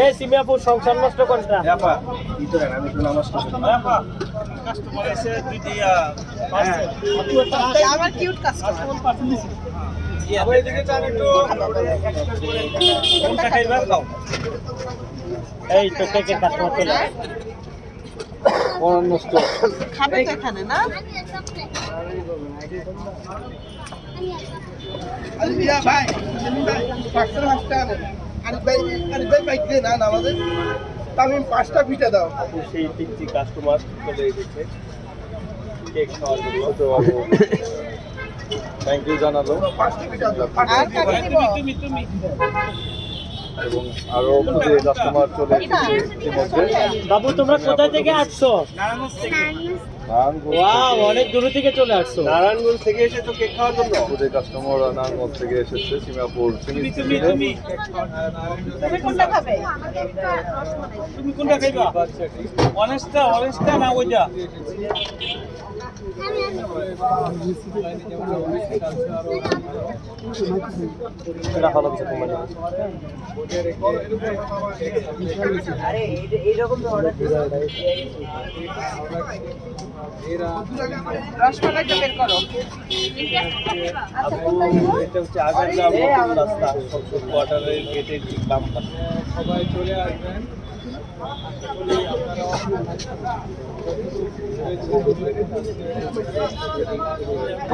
এই সিমিয়াপুর সংসার নষ্ট কোনটা কাস্টমার এসে দুই আমার কিউট কাস্টমার এদিকে একটু কোনটা খাইবার দাও এই তো কেকের কাস্টমার চলে। খাবে তো এখানে না আমি পাঁচটা পিঠা দাও। সেই কাস্টমার চলে এসেছে। কেক খাওয়ার জন্য। থ্যাংক ইউ জানালো। পাঁচটা পিঠা দাও আর তুমি তুমি এবং আরও খুঁজে কাস্টমার চলে এসেছে। ইতিমধ্যে। বাবু তোমরা কোথা থেকে আসছো? নারায়ণগঞ্জ থেকে। অনেক দূর থেকে চলে আসছো। নারায়ণগঞ্জ থেকে এসে তো কেক খাওয়ার জন্য? খুঁজে কাস্টমার নারায়ণগঞ্জ থেকে এসেছে সিঙ্গাপুর তুমি তুমি তুমি। তুমি কোনটা খাবে? তুমি কোনটা খাইবা? অনেস্টা অনেস্টা না ওইটা? এটা ভালো কিছু কমে যাবে রসমালাইটা বের করো। এটা হচ্ছে রাস্তা। কোয়ার্টারের গেটের বাম সবাই চলে আসবেন।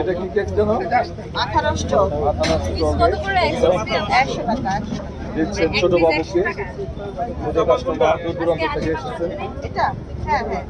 এটা কি কেক জানো? আঠারোশো। আঠারোশো ছোট বাবুকে। খুঁজে কাস্টমার দূর দূরান্ত থেকে এসেছে। এটা? হ্যাঁ হ্যাঁ।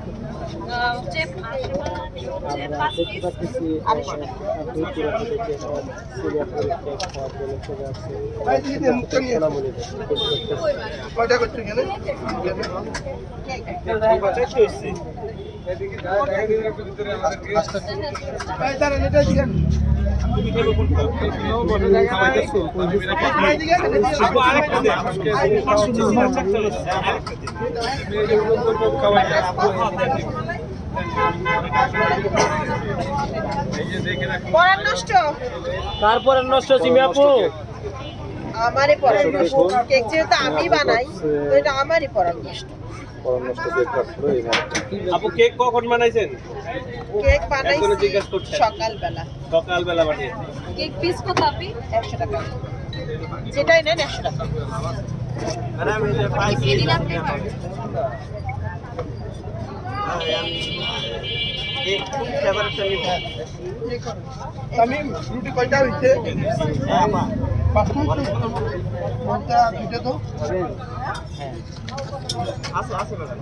আরেকটা তারপরে নষ্ট। সিমিয়াপু আমারই পরার নষ্ট। কেক যেহেতু আমি বানাই তো এটা আমারই পরার নষ্ট। আপু কেক কখন বানাইছেন? কেক বানাই জিজ্ঞেস করছেন? সকালবেলা। সকালবেলা বানিয়েছেন। কেক পিস কত আপনি একশো টাকা। যেটাই নেন একশো টাকা। আমি রুটি কয়টা হইছে পাঁচটা দুইটা তো আছে আছে ম্যাডাম